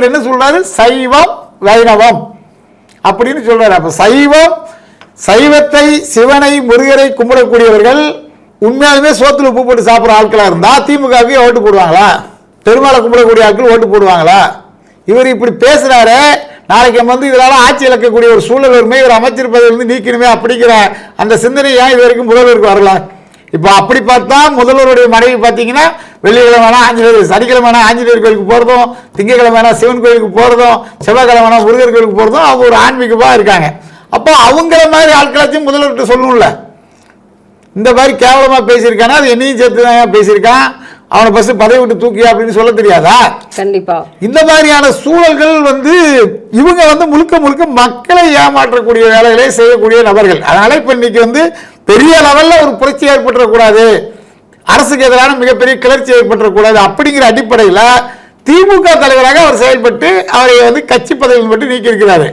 இவர் என்ன சொல்றாரு? சைவம் வைணவம். அப்படின்னு சொல்றாரு. அப்ப சைவம் சைவத்தை சிவனை முருகரை கும்பிடக்கூடியவர்கள் உண்மையாலுமே சோத்துல உப்பு போட்டு சாப்பிட்ற ஆட்களா இருந்தா திமுகவுக்கு ஓட்டு போடுவாங்களா? பெருமாளை கும்பிடக்கூடிய ஆட்கள் ஓட்டு போடுவாங்களா? இவர் இப்படி பேசுறாரு நாளைக்கு வந்து இதனால ஆட்சி இழக்கக்கூடிய ஒரு சூழல் வருமே இவர் அமைச்சர் வந்து நீக்கணுமே அப்படிங்கிற அந்த சிந்தனை ஏன் இது வரைக்கும் முதல்வருக்கு வரலாம் இப்போ அப்படி பார்த்தா முதல்வருடைய மனைவி பார்த்தீங்கன்னா வெள்ளிக்கிழமை ஆஞ்சநேயர் சனிக்கிழமைனா ஆஞ்சநேயர் கோயிலுக்கு போகிறதும் திங்கக்கிழமைனா சிவன் கோயிலுக்கு போகிறதும் செவ்வாய்க்கிழமைனா முருகர் கோயிலுக்கு போகிறதும் அவங்க ஒரு ஆன்மீகமாக இருக்காங்க. அப்போ அவங்கள மாதிரி ஆட்களாச்சும் முதல்வர்கிட்ட சொல்லணும்ல. இந்த மாதிரி கேவலமாக பேசியிருக்கானா? அது என்னையும் சேர்த்து தான் பேசியிருக்கான்? அவனை ஃபஸ்ட்டு பதவி விட்டு தூக்கி அப்படின்னு சொல்ல தெரியாதா? கண்டிப்பா. இந்த மாதிரியான சூழல்கள் வந்து இவங்க வந்து முழுக்க முழுக்க மக்களை ஏமாற்றக்கூடிய வேலைகளை செய்யக்கூடிய நபர்கள். அதனால இப்ப இன்னைக்கு வந்து பெரிய லெவல்ல ஒரு புரட்சி ஏற்பட்டுறக்கூடாது. அரசுக்கு எதிரான மிகப்பெரிய கிளர்ச்சி ஏற்பட்டுறக்கூடாது அப்படிங்கிற அடிப்படையில் திமுக தலைவராக அவர் செயல்பட்டு அவரை வந்து கட்சி பதவியில் மட்டும் நீக்கியிருக்கிறாரு.